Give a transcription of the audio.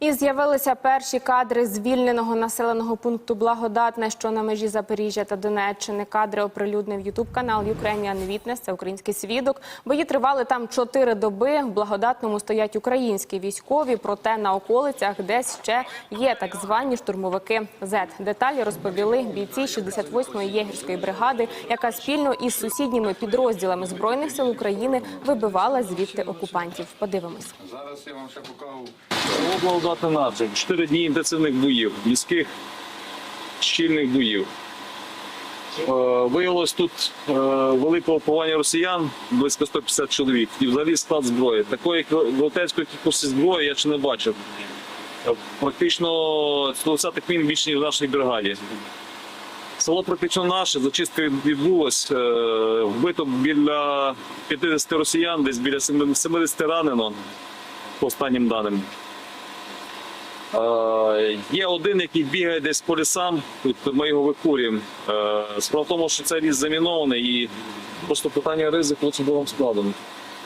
І з'явилися перші кадри звільненого населеного пункту Благодатне, що на межі Запоріжжя та Донеччини. Кадри оприлюднив ютуб канал Ukrainian Witness, це український свідок. Бої тривали там чотири доби. В благодатному стоять українські військові, проте на околицях десь ще є так звані штурмовики Z. Деталі розповіли бійці 68-ї єгерської бригади, яка спільно із сусідніми підрозділами збройних сил України вибивала звідти окупантів. Подивимось. Зараз я вам ще покажу. Село Благодатне. Чотири дні інтенсивних боїв, міських щільних боїв. Е, Виявилось тут е, велике опування росіян, близько 150 чоловік. І взагалі склад зброї. Такої велетенської кількості зброї я ще не бачив. Е, Практично 120 мін більше, ніж в нашій бригаді. Село практично наше, зачистка відбулась. Вбито біля 50 росіян, десь біля 70 ранено, по останнім даним. Е, Є один, який бігає десь по лісам, тут ми його викурюємо. Е, Справа в тому, що цей ліс замінований і просто питання ризику це було складом.